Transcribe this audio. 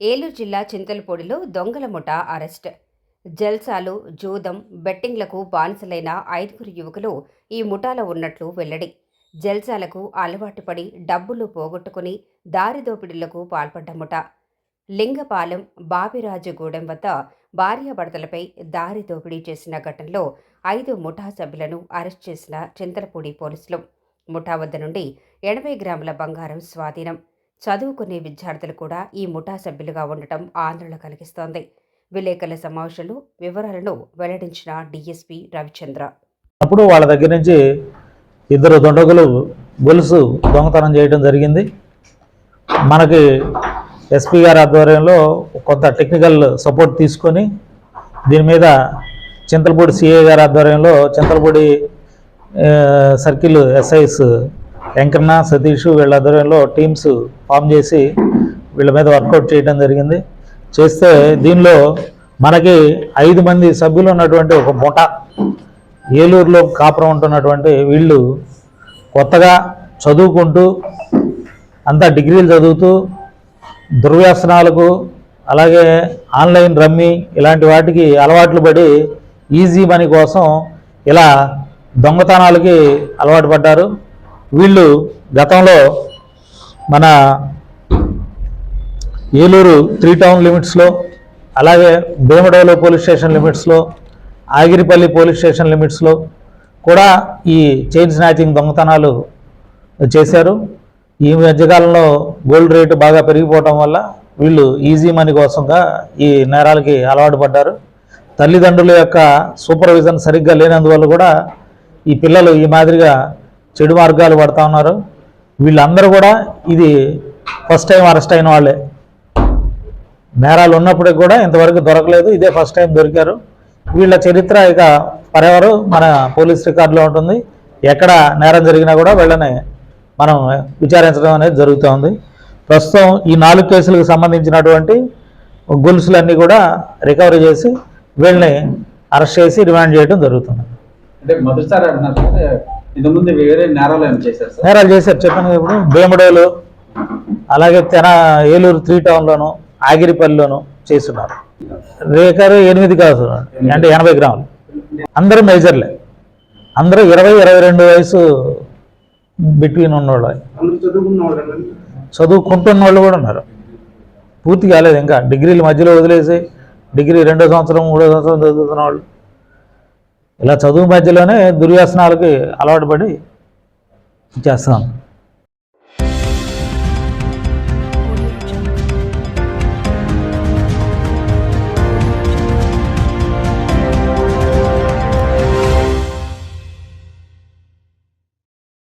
ఏలూరు జిల్లా చింతలపూడిలో దొంగల ముఠా అరెస్ట్. జల్సాలు జూదం బెట్టింగ్లకు బానిసలైన ఐదుగురు యువకులు ఈ ముఠాలో ఉన్నట్లు వెల్లడి. జల్సాలకు అలవాటు పడి డబ్బులు పోగొట్టుకుని దారిదోపిడులకు పాల్పడ్డ ముఠ. లింగపాలెం బాబిరాజుగూడెం వద్ద భార్యాభర్తలపై దారి దోపిడీ చేసిన ఘటనలో ఐదు ముఠా సభ్యులను అరెస్ట్ చేసిన చింతలపూడి పోలీసులు. ముఠా వద్ద నుండి ఎనభై గ్రాముల బంగారం స్వాధీనం. చదువుకునే విద్యార్థులు కూడా ఈ ముఠా సభ్యులుగా ఉండటం ఆందోళన కలిగిస్తోంది. విలేకరుల సమావేశంలో వివరాలను వెల్లడించిన డిఎస్పి రవిచంద్ర. అప్పుడు వాళ్ళ దగ్గర నుంచి ఇద్దరు దొండగులు గొలుసు దొంగతనం చేయడం జరిగింది. మనకి ఎస్పీ గారి ఆధ్వర్యంలో కొంత టెక్నికల్ సపోర్ట్ తీసుకొని దీని మీద చింతలపూడి సిఏ గారి ఆధ్వర్యంలో చింతలపూడి సర్కిల్ ఎస్ఐస్ వెంకన్న సతీష్ వీళ్ళ ఆధ్వర్యంలో టీమ్స్ ఫామ్ చేసి వీళ్ళ మీద వర్కౌట్ చేయడం జరిగింది. చేస్తే దీనిలో మనకి ఐదు మంది సభ్యులు ఉన్నటువంటి ఒక ముఠ ఏలూరులో కాపురం ఉంటున్నటువంటి వీళ్ళు కొత్తగా చదువుకుంటూ అంతా డిగ్రీలు చదువుతూ దుర్వ్యాసనాలకు అలాగే ఆన్లైన్ రమ్మీ ఇలాంటి వాటికి అలవాట్లు పడి ఈజీ మనీ కోసం ఇలా దొంగతనాలకి అలవాటు పడ్డారు. వీళ్ళు గతంలో మన ఏలూరు త్రీ టౌన్ లిమిట్స్లో అలాగే భీమడోలో పోలీస్ స్టేషన్ లిమిట్స్లో ఆగిరిపల్లి పోలీస్ స్టేషన్ లిమిట్స్లో కూడా ఈ చైన్ స్నాచింగ్ దొంగతనాలు చేశారు. ఈ మధ్యకాలంలో గోల్డ్ రేటు బాగా పెరిగిపోవటం వల్ల వీళ్ళు ఈజీ మనీ కోసంగా ఈ నేరాలకి అలవాటు పడ్డారు. తల్లిదండ్రుల యొక్క సూపర్విజన్ సరిగ్గా లేనందువల్ల కూడా ఈ పిల్లలు ఈ మాదిరిగా చెడు మార్గాలు పడతా ఉన్నారు. వీళ్ళందరూ కూడా ఇది ఫస్ట్ టైం అరెస్ట్ అయిన వాళ్ళే. నేరాలు ఉన్నప్పటికి కూడా ఇంతవరకు దొరకలేదు. ఇదే ఫస్ట్ టైం దొరికారు. వీళ్ళ చరిత్ర ఇక పరెవరు మన పోలీస్ రికార్డులో ఉంటుంది. ఎక్కడ నేరం జరిగినా కూడా వీళ్ళని మనం విచారించడం అనేది జరుగుతోంది ప్రస్తుతం ఈ నాలుగు కేసులకు సంబంధించినటువంటి గొలుసులన్నీ కూడా రికవరీ చేసి వీళ్ళని అరెస్ట్ చేసి రిమాండ్ చేయడం జరుగుతుంది. అంటే మొదటిసారి అంటున్నారు ఇంతకుముందు వేరే నేరాలు చేశారు సార్? నేరాలు చేశారు. చెప్పాను ఇప్పుడు. భీమడోలు అలాగే తెన ఏలూరు త్రీ టౌన్లోను ఆగిరిపల్లిలోను చేస్తున్నారు. రేకరు ఎనిమిది కాదు అంటే ఎనభై గ్రాములు. అందరూ మేజర్లే. అందరూ ఇరవై ఇరవై రెండు వయసు బిట్వీన్ ఉన్నవాళ్ళు. చదువుకుంటున్న వాళ్ళు కూడా ఉన్నారు. పూర్తి కాలేదు. ఇంకా డిగ్రీలు మధ్యలో వదిలేసి డిగ్రీ రెండో సంవత్సరం మూడో సంవత్సరం చదువుతున్న వాళ్ళు ఇలా చదువు మధ్యలోనే దుర్వ్యసనాలకి అలవాటు పడి చేస్తాం